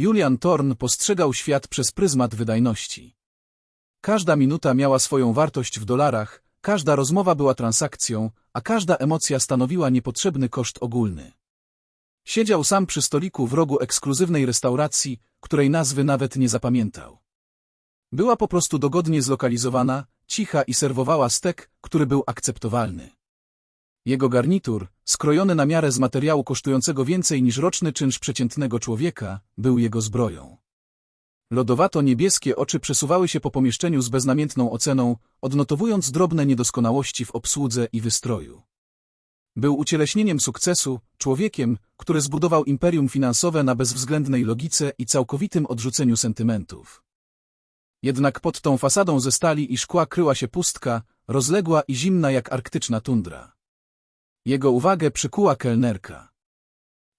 Julian Thorn postrzegał świat przez pryzmat wydajności. Każda minuta miała swoją wartość w dolarach, każda rozmowa była transakcją, a każda emocja stanowiła niepotrzebny koszt ogólny. Siedział sam przy stoliku w rogu ekskluzywnej restauracji, której nazwy nawet nie zapamiętał. Była po prostu dogodnie zlokalizowana, cicha i serwowała stek, który był akceptowalny. Jego garnitur, skrojony na miarę z materiału kosztującego więcej niż roczny czynsz przeciętnego człowieka, był jego zbroją. Lodowato-niebieskie oczy przesuwały się po pomieszczeniu z beznamiętną oceną, odnotowując drobne niedoskonałości w obsłudze i wystroju. Był ucieleśnieniem sukcesu, człowiekiem, który zbudował imperium finansowe na bezwzględnej logice i całkowitym odrzuceniu sentymentów. Jednak pod tą fasadą ze stali i szkła kryła się pustka, rozległa i zimna jak arktyczna tundra. Jego uwagę przykuła kelnerka.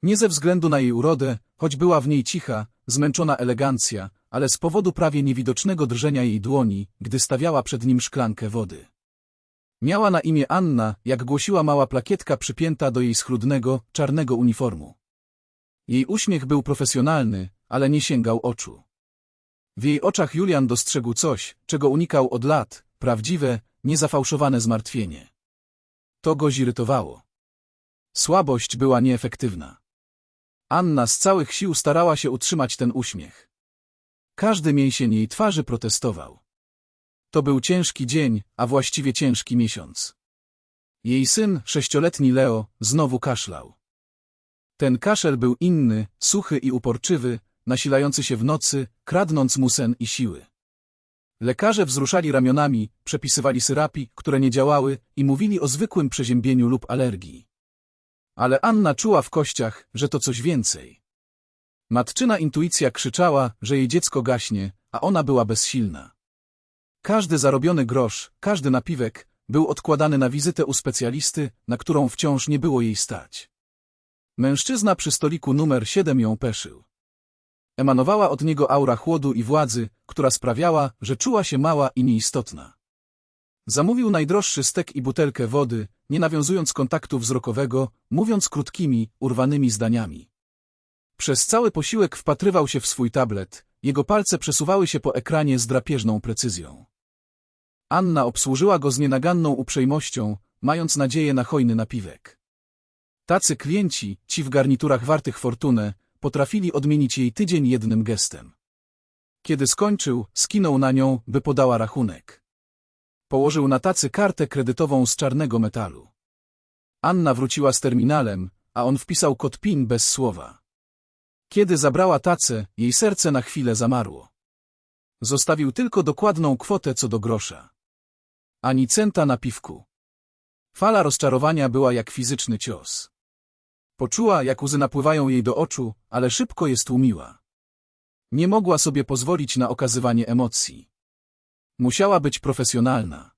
Nie ze względu na jej urodę, choć była w niej cicha, zmęczona elegancja, ale z powodu prawie niewidocznego drżenia jej dłoni, gdy stawiała przed nim szklankę wody. Miała na imię Anna, jak głosiła mała plakietka przypięta do jej schludnego, czarnego uniformu. Jej uśmiech był profesjonalny, ale nie sięgał oczu. W jej oczach Julian dostrzegł coś, czego unikał od lat, prawdziwe, niezafałszowane zmartwienie. To go zirytowało. Słabość była nieefektywna. Anna z całych sił starała się utrzymać ten uśmiech. Każdy mięsień jej twarzy protestował. To był ciężki dzień, a właściwie ciężki miesiąc. Jej syn, sześcioletni Leo, znowu kaszlał. Ten kaszel był inny, suchy i uporczywy, nasilający się w nocy, kradnąc mu sen i siły. Lekarze wzruszali ramionami, przepisywali syrapi, które nie działały i mówili o zwykłym przeziębieniu lub alergii. Ale Anna czuła w kościach, że to coś więcej. Matczyna intuicja krzyczała, że jej dziecko gaśnie, a ona była bezsilna. Każdy zarobiony grosz, każdy napiwek był odkładany na wizytę u specjalisty, na którą wciąż nie było jej stać. Mężczyzna przy stoliku numer 7 ją peszył. Emanowała od niego aura chłodu i władzy, która sprawiała, że czuła się mała i nieistotna. Zamówił najdroższy stek i butelkę wody, nie nawiązując kontaktu wzrokowego, mówiąc krótkimi, urwanymi zdaniami. Przez cały posiłek wpatrywał się w swój tablet, jego palce przesuwały się po ekranie z drapieżną precyzją. Anna obsłużyła go z nienaganną uprzejmością, mając nadzieję na hojny napiwek. Tacy klienci, ci w garniturach wartych fortunę, potrafili odmienić jej tydzień jednym gestem. Kiedy skończył, skinął na nią, by podała rachunek. Położył na tacy kartę kredytową z czarnego metalu. Anna wróciła z terminalem, a on wpisał kod PIN bez słowa. Kiedy zabrała tacę, jej serce na chwilę zamarło. Zostawił tylko dokładną kwotę co do grosza. Ani centa na piwku. Fala rozczarowania była jak fizyczny cios. Poczuła, jak łzy napływają jej do oczu, ale szybko je stłumiła. Nie mogła sobie pozwolić na okazywanie emocji. Musiała być profesjonalna.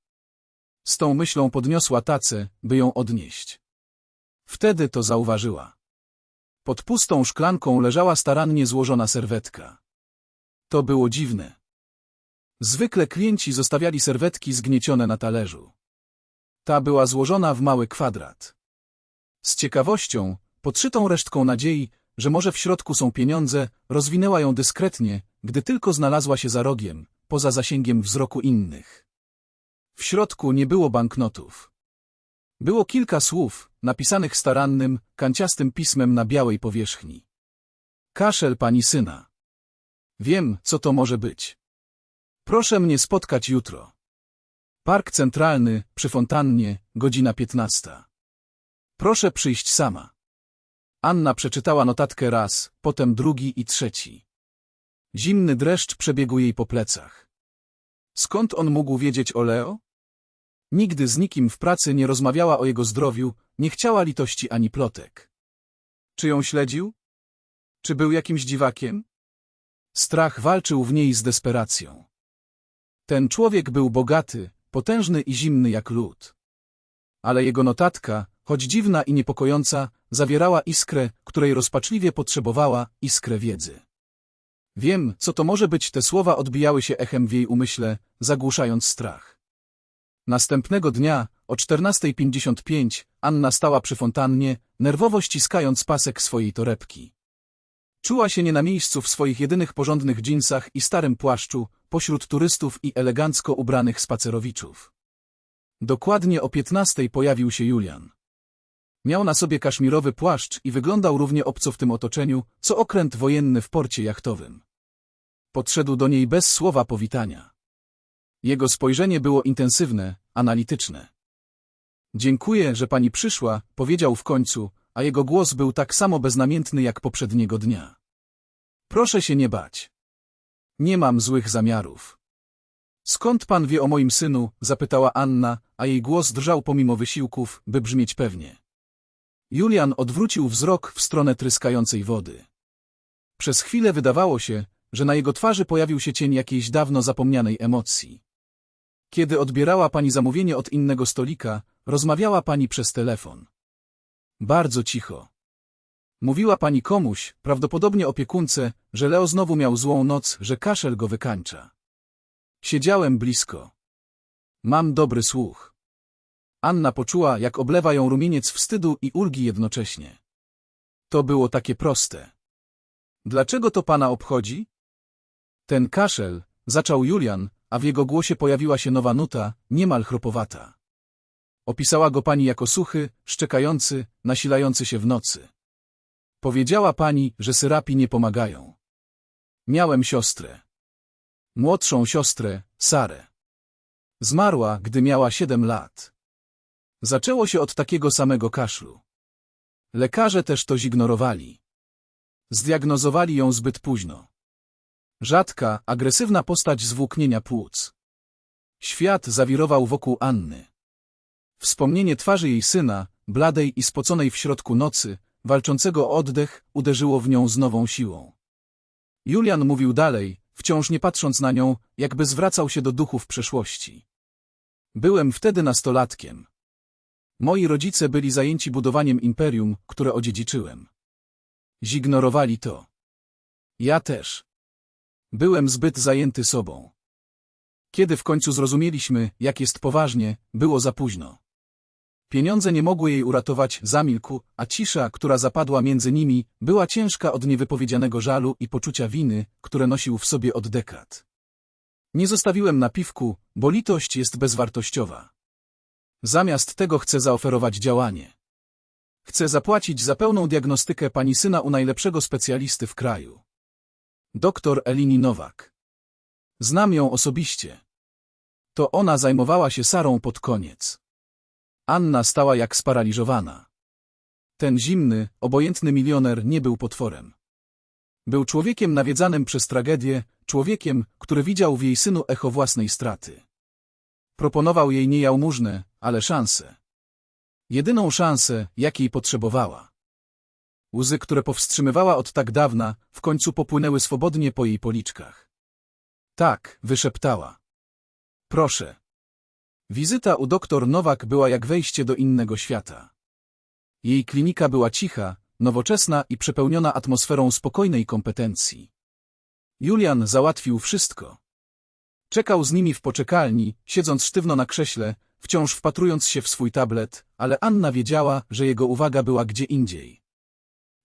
Z tą myślą podniosła tacę, by ją odnieść. Wtedy to zauważyła. Pod pustą szklanką leżała starannie złożona serwetka. To było dziwne. Zwykle klienci zostawiali serwetki zgniecione na talerzu. Ta była złożona w mały kwadrat. Z ciekawością, podszytą resztką nadziei, że może w środku są pieniądze, rozwinęła ją dyskretnie, gdy tylko znalazła się za rogiem, poza zasięgiem wzroku innych. W środku nie było banknotów. Było kilka słów, napisanych starannym, kanciastym pismem na białej powierzchni. Kaszel pani syna. Wiem, co to może być. Proszę mnie spotkać jutro. Park Centralny, przy fontannie, godzina piętnasta. Proszę przyjść sama. Anna przeczytała notatkę raz, potem drugi i trzeci. Zimny dreszcz przebiegł jej po plecach. Skąd on mógł wiedzieć o Leo? Nigdy z nikim w pracy nie rozmawiała o jego zdrowiu, nie chciała litości ani plotek. Czy ją śledził? Czy był jakimś dziwakiem? Strach walczył w niej z desperacją. Ten człowiek był bogaty, potężny i zimny jak lód. Ale jego notatka, choć dziwna i niepokojąca, zawierała iskrę, której rozpaczliwie potrzebowała, iskrę wiedzy. Wiem, co to może być, te słowa odbijały się echem w jej umyśle, zagłuszając strach. Następnego dnia, o 14.55, Anna stała przy fontannie, nerwowo ściskając pasek swojej torebki. Czuła się nie na miejscu w swoich jedynych porządnych dżinsach i starym płaszczu, pośród turystów i elegancko ubranych spacerowiczów. Dokładnie o piętnastej pojawił się Julian. Miał na sobie kaszmirowy płaszcz i wyglądał równie obco w tym otoczeniu, co okręt wojenny w porcie jachtowym. Podszedł do niej bez słowa powitania. Jego spojrzenie było intensywne, analityczne. Dziękuję, że pani przyszła, powiedział w końcu, a jego głos był tak samo beznamiętny jak poprzedniego dnia. Proszę się nie bać. Nie mam złych zamiarów. Skąd pan wie o moim synu? zapytała Anna, a jej głos drżał pomimo wysiłków, by brzmieć pewnie. Julian odwrócił wzrok w stronę tryskającej wody. Przez chwilę wydawało się, że na jego twarzy pojawił się cień jakiejś dawno zapomnianej emocji. Kiedy odbierała pani zamówienie od innego stolika, rozmawiała pani przez telefon. Bardzo cicho. Mówiła pani komuś, prawdopodobnie opiekunce, że Leo znowu miał złą noc, że kaszel go wykańcza. Siedziałem blisko. Mam dobry słuch. Anna poczuła, jak oblewa ją rumieniec wstydu i ulgi jednocześnie. To było takie proste. Dlaczego to pana obchodzi? Ten kaszel, zaczął Julian, a w jego głosie pojawiła się nowa nuta, niemal chropowata. Opisała go pani jako suchy, szczekający, nasilający się w nocy. Powiedziała pani, że syrapi nie pomagają. Miałem siostrę. Młodszą siostrę, Sarę. Zmarła, gdy miała siedem lat. Zaczęło się od takiego samego kaszlu. Lekarze też to zignorowali. Zdiagnozowali ją zbyt późno. Rzadka, agresywna postać zwłóknienia płuc. Świat zawirował wokół Anny. Wspomnienie twarzy jej syna, bladej i spoconej w środku nocy, walczącego o oddech, uderzyło w nią z nową siłą. Julian mówił dalej, wciąż nie patrząc na nią, jakby zwracał się do duchów przeszłości. Byłem wtedy nastolatkiem. Moi rodzice byli zajęci budowaniem imperium, które odziedziczyłem. Zignorowali to. Ja też. Byłem zbyt zajęty sobą. Kiedy w końcu zrozumieliśmy, jak jest poważnie, było za późno. Pieniądze nie mogły jej uratować, zamilkł, a cisza, która zapadła między nimi, była ciężka od niewypowiedzianego żalu i poczucia winy, które nosił w sobie od dekad. Nie zostawiłem napiwku, bo litość jest bezwartościowa. Zamiast tego chcę zaoferować działanie. Chcę zapłacić za pełną diagnostykę pani syna u najlepszego specjalisty w kraju. Doktor Elini Nowak. Znam ją osobiście. To ona zajmowała się Sarą pod koniec. Anna stała jak sparaliżowana. Ten zimny, obojętny milioner nie był potworem. Był człowiekiem nawiedzanym przez tragedię, człowiekiem, który widział w jej synu echo własnej straty. Proponował jej nie jałmużnę, ale szansę. Jedyną szansę, jakiej potrzebowała. Łzy, które powstrzymywała od tak dawna, w końcu popłynęły swobodnie po jej policzkach. Tak, wyszeptała. Proszę. Wizyta u doktor Nowak była jak wejście do innego świata. Jej klinika była cicha, nowoczesna i przepełniona atmosferą spokojnej kompetencji. Julian załatwił wszystko. Czekał z nimi w poczekalni, siedząc sztywno na krześle, wciąż wpatrując się w swój tablet, ale Anna wiedziała, że jego uwaga była gdzie indziej.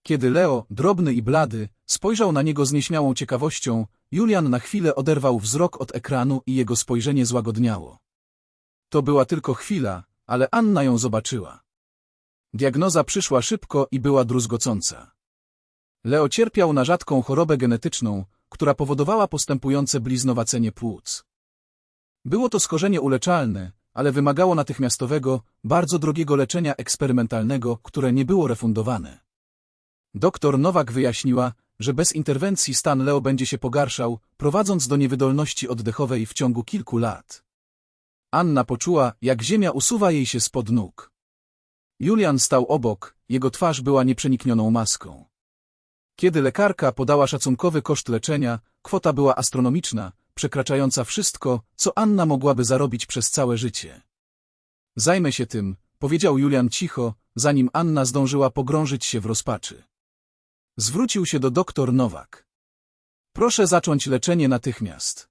Kiedy Leo, drobny i blady, spojrzał na niego z nieśmiałą ciekawością, Julian na chwilę oderwał wzrok od ekranu i jego spojrzenie złagodniało. To była tylko chwila, ale Anna ją zobaczyła. Diagnoza przyszła szybko i była druzgocąca. Leo cierpiał na rzadką chorobę genetyczną, która powodowała postępujące bliznowacenie płuc. Było to skorzenie uleczalne, ale wymagało natychmiastowego, bardzo drogiego leczenia eksperymentalnego, które nie było refundowane. Doktor Nowak wyjaśniła, że bez interwencji stan Leo będzie się pogarszał, prowadząc do niewydolności oddechowej w ciągu kilku lat. Anna poczuła, jak ziemia usuwa jej się spod nóg. Julian stał obok, jego twarz była nieprzeniknioną maską. Kiedy lekarka podała szacunkowy koszt leczenia, kwota była astronomiczna, przekraczająca wszystko, co Anna mogłaby zarobić przez całe życie. Zajmę się tym, powiedział Julian cicho, zanim Anna zdążyła pogrążyć się w rozpaczy. Zwrócił się do doktor Nowak. Proszę zacząć leczenie natychmiast.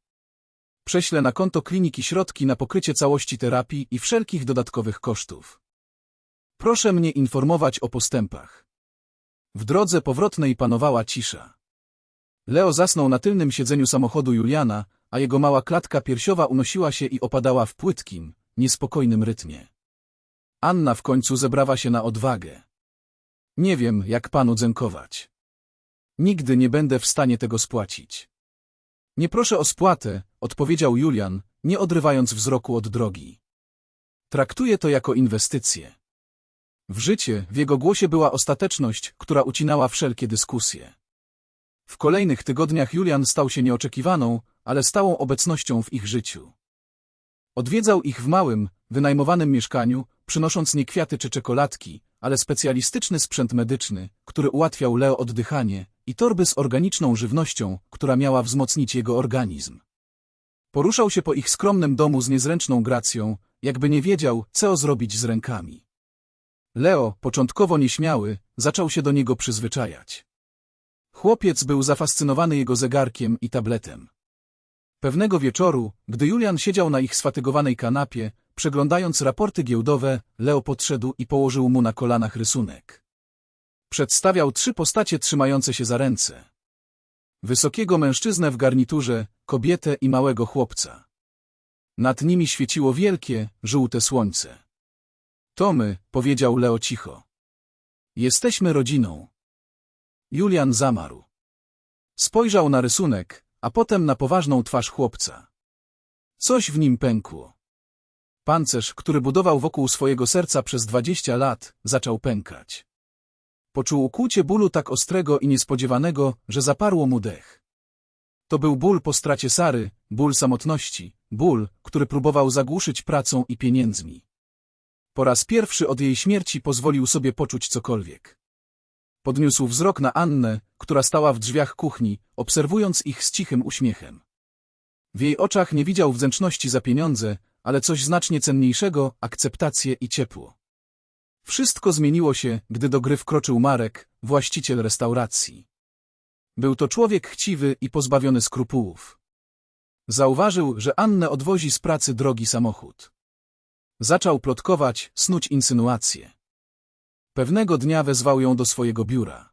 Prześlę na konto kliniki środki na pokrycie całości terapii i wszelkich dodatkowych kosztów. Proszę mnie informować o postępach. W drodze powrotnej panowała cisza. Leo zasnął na tylnym siedzeniu samochodu Juliana, a jego mała klatka piersiowa unosiła się i opadała w płytkim, niespokojnym rytmie. Anna w końcu zebrała się na odwagę. Nie wiem, jak panu dziękować. Nigdy nie będę w stanie tego spłacić. Nie proszę o spłatę, odpowiedział Julian, nie odrywając wzroku od drogi. Traktuję to jako inwestycję. W życie w jego głosie była ostateczność, która ucinała wszelkie dyskusje. W kolejnych tygodniach Julian stał się nieoczekiwaną, ale stałą obecnością w ich życiu. Odwiedzał ich w małym, wynajmowanym mieszkaniu, przynosząc nie kwiaty czy czekoladki, ale specjalistyczny sprzęt medyczny, który ułatwiał Leo oddychanie, i torby z organiczną żywnością, która miała wzmocnić jego organizm. Poruszał się po ich skromnym domu z niezręczną gracją, jakby nie wiedział, co zrobić z rękami. Leo, początkowo nieśmiały, zaczął się do niego przyzwyczajać. Chłopiec był zafascynowany jego zegarkiem i tabletem. Pewnego wieczoru, gdy Julian siedział na ich sfatygowanej kanapie, przeglądając raporty giełdowe, Leo podszedł i położył mu na kolanach rysunek. Przedstawiał trzy postacie trzymające się za ręce. Wysokiego mężczyznę w garniturze, kobietę i małego chłopca. Nad nimi świeciło wielkie, żółte słońce. To my, powiedział Leo cicho. Jesteśmy rodziną. Julian zamarł. Spojrzał na rysunek, a potem na poważną twarz chłopca. Coś w nim pękło. Pancerz, który budował wokół swojego serca przez dwadzieścia lat, zaczął pękać. Poczuł ukłucie bólu tak ostrego i niespodziewanego, że zaparło mu dech. To był ból po stracie Sary, ból samotności, ból, który próbował zagłuszyć pracą i pieniędzmi. Po raz pierwszy od jej śmierci pozwolił sobie poczuć cokolwiek. Podniósł wzrok na Annę, która stała w drzwiach kuchni, obserwując ich z cichym uśmiechem. W jej oczach nie widział wdzięczności za pieniądze, ale coś znacznie cenniejszego, akceptację i ciepło. Wszystko zmieniło się, gdy do gry wkroczył Marek, właściciel restauracji. Był to człowiek chciwy i pozbawiony skrupułów. Zauważył, że Annę odwozi z pracy drogi samochód. Zaczął plotkować, snuć insynuacje. Pewnego dnia wezwał ją do swojego biura.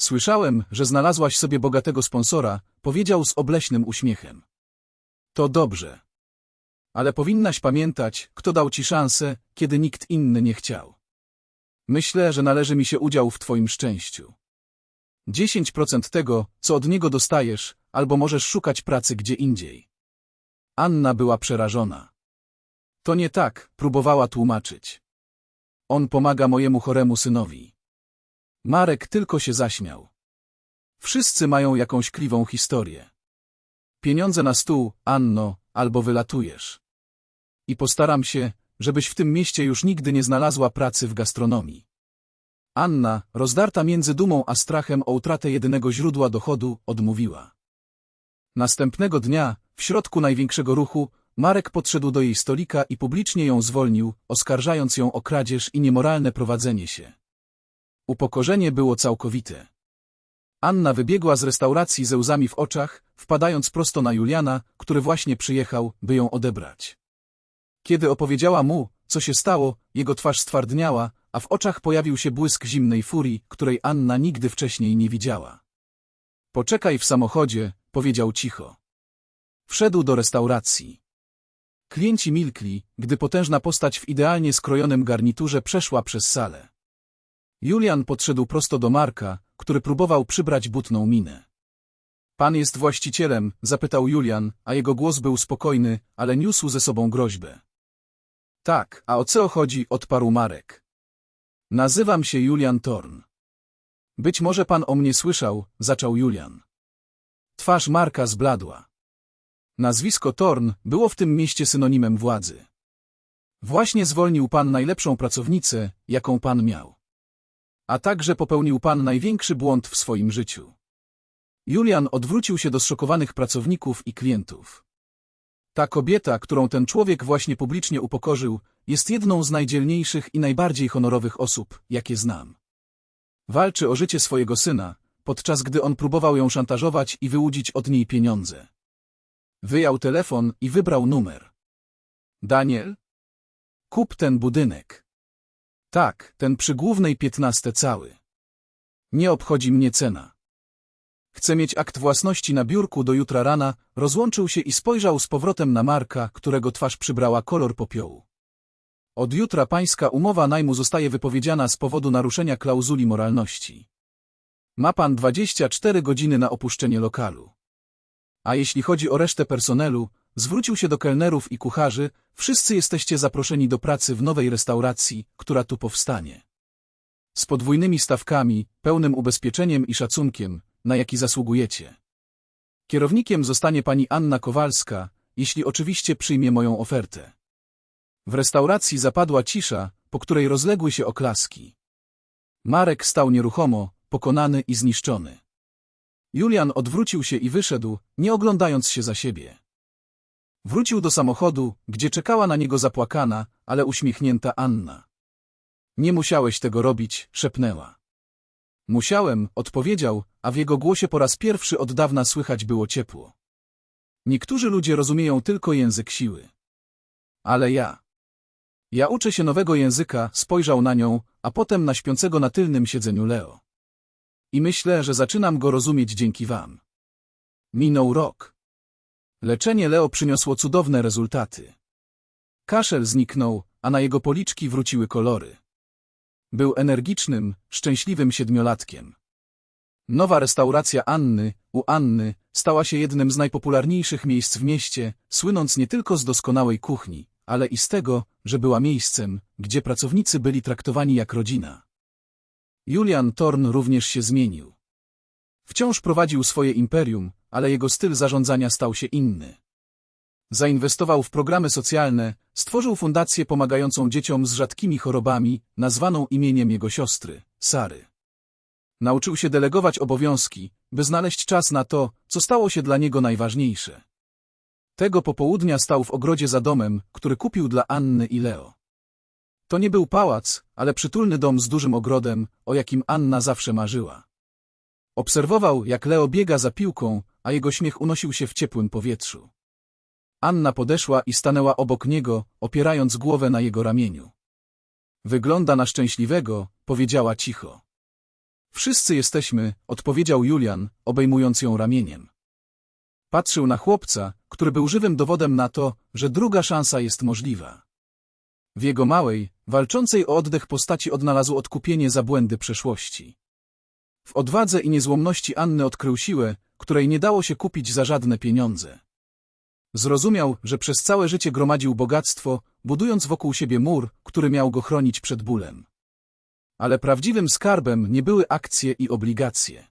Słyszałem, że znalazłaś sobie bogatego sponsora, powiedział z obleśnym uśmiechem. To dobrze. Ale powinnaś pamiętać, kto dał ci szansę, kiedy nikt inny nie chciał. Myślę, że należy mi się udział w twoim szczęściu. 10% tego, co od niego dostajesz, albo możesz szukać pracy gdzie indziej. Anna była przerażona. To nie tak, próbowała tłumaczyć. On pomaga mojemu choremu synowi. Marek tylko się zaśmiał. Wszyscy mają jakąś kliwą historię. Pieniądze na stół, Anno, albo wylatujesz. I postaram się, żebyś w tym mieście już nigdy nie znalazła pracy w gastronomii. Anna, rozdarta między dumą a strachem o utratę jedynego źródła dochodu, odmówiła. Następnego dnia, w środku największego ruchu, Marek podszedł do jej stolika i publicznie ją zwolnił, oskarżając ją o kradzież i niemoralne prowadzenie się. Upokorzenie było całkowite. Anna wybiegła z restauracji ze łzami w oczach, wpadając prosto na Juliana, który właśnie przyjechał, by ją odebrać. Kiedy opowiedziała mu, co się stało, jego twarz stwardniała, a w oczach pojawił się błysk zimnej furii, której Anna nigdy wcześniej nie widziała. Poczekaj w samochodzie, powiedział cicho. Wszedł do restauracji. Klienci milkli, gdy potężna postać w idealnie skrojonym garniturze przeszła przez salę. Julian podszedł prosto do Marka, który próbował przybrać butną minę. Pan jest właścicielem, zapytał Julian, a jego głos był spokojny, ale niósł ze sobą groźbę. Tak, a o co chodzi, odparł Marek. Nazywam się Julian Torn. Być może pan o mnie słyszał, zaczął Julian. Twarz Marka zbladła. Nazwisko Torn było w tym mieście synonimem władzy. Właśnie zwolnił pan najlepszą pracownicę, jaką pan miał. A także popełnił pan największy błąd w swoim życiu. Julian odwrócił się do zszokowanych pracowników i klientów. Ta kobieta, którą ten człowiek właśnie publicznie upokorzył, jest jedną z najdzielniejszych i najbardziej honorowych osób, jakie znam. Walczy o życie swojego syna, podczas gdy on próbował ją szantażować i wyłudzić od niej pieniądze. Wyjął telefon i wybrał numer. Daniel? Kup ten budynek. Tak, ten przy głównej piętnaste cały. Nie obchodzi mnie cena. Chcę mieć akt własności na biurku do jutra rana, rozłączył się i spojrzał z powrotem na Marka, którego twarz przybrała kolor popiołu. Od jutra pańska umowa najmu zostaje wypowiedziana z powodu naruszenia klauzuli moralności. Ma pan 24 godziny na opuszczenie lokalu. A jeśli chodzi o resztę personelu, zwrócił się do kelnerów i kucharzy, wszyscy jesteście zaproszeni do pracy w nowej restauracji, która tu powstanie. Z podwójnymi stawkami, pełnym ubezpieczeniem i szacunkiem, na jaki zasługujecie. Kierownikiem zostanie pani Anna Kowalska, jeśli oczywiście przyjmie moją ofertę. W restauracji zapadła cisza, po której rozległy się oklaski. Marek stał nieruchomo, pokonany i zniszczony. Julian odwrócił się i wyszedł, nie oglądając się za siebie. Wrócił do samochodu, gdzie czekała na niego zapłakana, ale uśmiechnięta Anna. Nie musiałeś tego robić, szepnęła. Musiałem, odpowiedział, a w jego głosie po raz pierwszy od dawna słychać było ciepło. Niektórzy ludzie rozumieją tylko język siły. Ale ja. Ja uczę się nowego języka, spojrzał na nią, a potem na śpiącego na tylnym siedzeniu Leo. I myślę, że zaczynam go rozumieć dzięki wam. Minął rok. Leczenie Leo przyniosło cudowne rezultaty. Kaszel zniknął, a na jego policzki wróciły kolory. Był energicznym, szczęśliwym siedmiolatkiem. Nowa restauracja Anny, u Anny, stała się jednym z najpopularniejszych miejsc w mieście, słynąc nie tylko z doskonałej kuchni, ale i z tego, że była miejscem, gdzie pracownicy byli traktowani jak rodzina. Julian Thorn również się zmienił. Wciąż prowadził swoje imperium, ale jego styl zarządzania stał się inny. Zainwestował w programy socjalne, stworzył fundację pomagającą dzieciom z rzadkimi chorobami, nazwaną imieniem jego siostry, Sary. Nauczył się delegować obowiązki, by znaleźć czas na to, co stało się dla niego najważniejsze. Tego popołudnia stał w ogrodzie za domem, który kupił dla Anny i Leo. To nie był pałac, ale przytulny dom z dużym ogrodem, o jakim Anna zawsze marzyła. Obserwował, jak Leo biega za piłką, a jego śmiech unosił się w ciepłym powietrzu. Anna podeszła i stanęła obok niego, opierając głowę na jego ramieniu. Wygląda na szczęśliwego, powiedziała cicho. Wszyscy jesteśmy, odpowiedział Julian, obejmując ją ramieniem. Patrzył na chłopca, który był żywym dowodem na to, że druga szansa jest możliwa. W jego małej, walczącej o oddech postaci odnalazł odkupienie za błędy przeszłości. W odwadze i niezłomności Anny odkrył siłę, której nie dało się kupić za żadne pieniądze. Zrozumiał, że przez całe życie gromadził bogactwo, budując wokół siebie mur, który miał go chronić przed bólem. Ale prawdziwym skarbem nie były akcje i obligacje.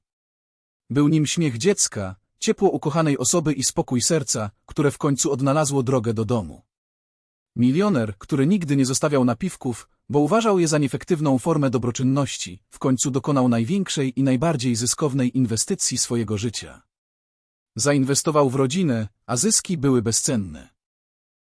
Był nim śmiech dziecka, ciepło ukochanej osoby i spokój serca, które w końcu odnalazło drogę do domu. Milioner, który nigdy nie zostawiał napiwków, bo uważał je za nieefektywną formę dobroczynności, w końcu dokonał największej i najbardziej zyskownej inwestycji swojego życia. Zainwestował w rodzinę, a zyski były bezcenne.